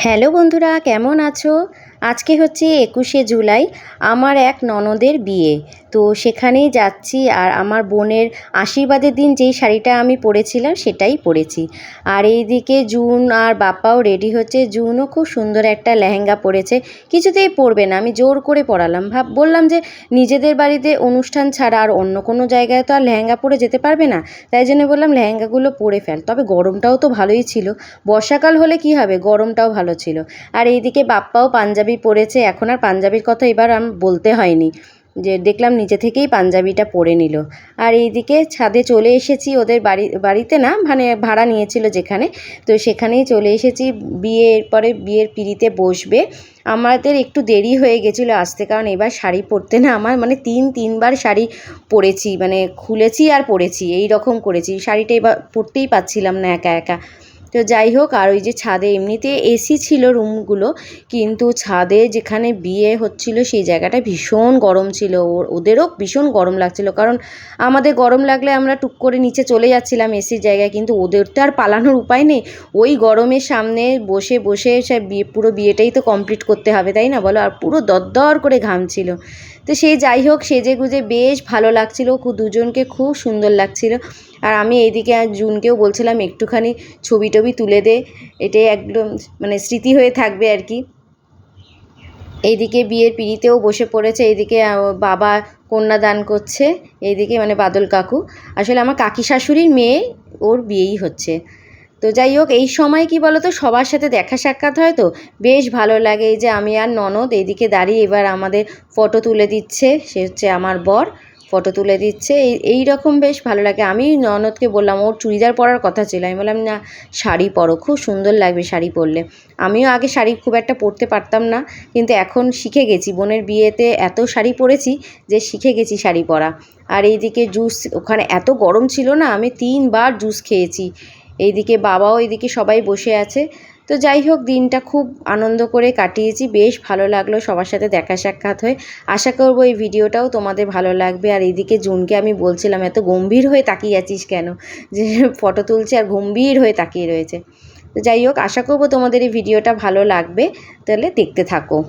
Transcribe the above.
Hello বন্ধুরা কেমন আছো আজকে হচ্ছে একুশে জুলাই, আমার এক ননদের বিয়ে। তো সেখানেই যাচ্ছি আর আমার বোনের আশীর্বাদের দিন যেই শাড়িটা আমি পরেছিলাম সেটাই পরেছি। আর এইদিকে জুন আর বাপ্পাও রেডি হচ্ছে। জুনও খুব সুন্দর একটা লেহেঙ্গা পরেছে। কিছুতেই পরবে না, আমি জোর করে পরালাম। ভাব, বললাম যে নিজেদের বাড়িতে অনুষ্ঠান ছাড়া আর অন্য কোনো জায়গায় তো আর লেহেঙ্গা পরে যেতে পারবে না? তাই জন্য বললাম লেহেঙ্গাগুলো পরে ফেল। তবে গরমটাও তো ভালোই ছিল। বর্ষাকাল হলে কি হবে? গরমটাও ভালো ছিল। আর এইদিকে বাপ্পাও পাঞ্জাবি পরেছে, এখন আর পাঞ্জাবির কথা এবার আম বলতে হয়নি। যে দেখলাম নিচে থেকেই পাঞ্জাবিটা পরে নিল। আর এইদিকে ছাদে চলে এসেছি, ওদের বাড়ি, বাড়িতে না মানে ভাড়া নিয়েছিল যেখানে। তো সেখানেই চলে এসেছি বিয়ের পরে বিয়ের পিড়িতে বসবে। আমাদের একটু দেরি হয়ে গেছিল আসতে, কারণ এবার শাড়ি পরতে না আমার মানে তিন, তিনবার শাড়ি পরেছি মানে খুলেছি আর পরেছি এই রকম করেছি। শাড়িটা এবার পরতেই পারছিলাম না একা একা। তো যাই হোক, আর ওই যে ছাদে এমনিতে এসি ছিল রুমগুলো, কিন্তু ছাদে যেখানে বিয়ে হচ্ছিল সেই জায়গাটা ভীষণ গরম ছিল। ওদেরও ভীষণ গরম লাগছিল। কারণ আমাদের গরম লাগলে আমরা টুক করে নিচে চলে যাচ্ছিলাম এসির জায়গায়, কিন্তু ওদের তো আর পালানোর উপায় নেই। ওই গরমের সামনে বসে বসে সে বিয়ে, পুরো বিয়েটাই তো কমপ্লিট করতে হবে, তাই না বলো? আর পুরো দরদর করে ঘামছিল তো সেই যাই হোক সেজে গুজে বেশ ভালো লাগছিল। দুজনকে খুব সুন্দর লাগছিল। আর আমি এইদিকে আর জুনকেও বলছিলাম, একটুখানি ছবি টবি তুলে দে। এটাই একদম মানে স্মৃতি হয়ে থাকবে আর কি। এইদিকে বিয়ের পিড়িতেও বসে পড়েছে, এইদিকে বাবা কন্যা দান করছে, এইদিকে মানে বাদল কাকু। আসলে আমার কাকি শাশুড়ির মেয়ে, ওর বিয়েই হচ্ছে। তো যাই হোক, এই সময় কি বলো তো সবার সাথে দেখা সাক্ষাৎ হয় তো, বেশ ভালো লাগে। এই যে আমি আর ননদ, এইদিকে দাঁড়িয়ে এবার আমাদের ফটো তুলে দিচ্ছে, সে হচ্ছে আমার বর। ফটো তুলে দিচ্ছে। এই এই রকম বেশ ভালো লাগে। আমি ননদকে বললাম, ওর চুড়িদার পরার কথা ছিল। আমি বললাম, না, শাড়ি পরো, খুব সুন্দর লাগবে শাড়ি পরলে। আমিও আগে শাড়ি খুব একটা পরতে পারতাম না, কিন্তু এখন শিখে গেছি। বোনের বিয়েতে এত শাড়ি পরেছি যে শিখে গেছি শাড়ি পরা। আর এইদিকে জুস, ওখানে এত গরম ছিল না, আমি তিনবার জুস খেয়েছি। এইদিকে বাবাও এইদিকে সবাই বসে আছে। তো যাই হোক, দিনটা খুব আনন্দ করে কাটিয়েছি। বেশ ভালো লাগল সবার সাথে দেখা সাক্ষাৎ হয়ে। আশা করব এই ভিডিওটাও তোমাদের ভালো লাগবে। আর এদিকে জুনকে আমি বলছিলাম, এত গম্ভীর হয়ে তাকিয়ে আছিস কেন? যে ফটো তুলছে আর গম্ভীর হয়ে তাকিয়ে রয়েছে। তো যাই হোক, আশা করব তোমাদের এই ভিডিওটা ভালো লাগবে। তাহলে দেখতে থাকো।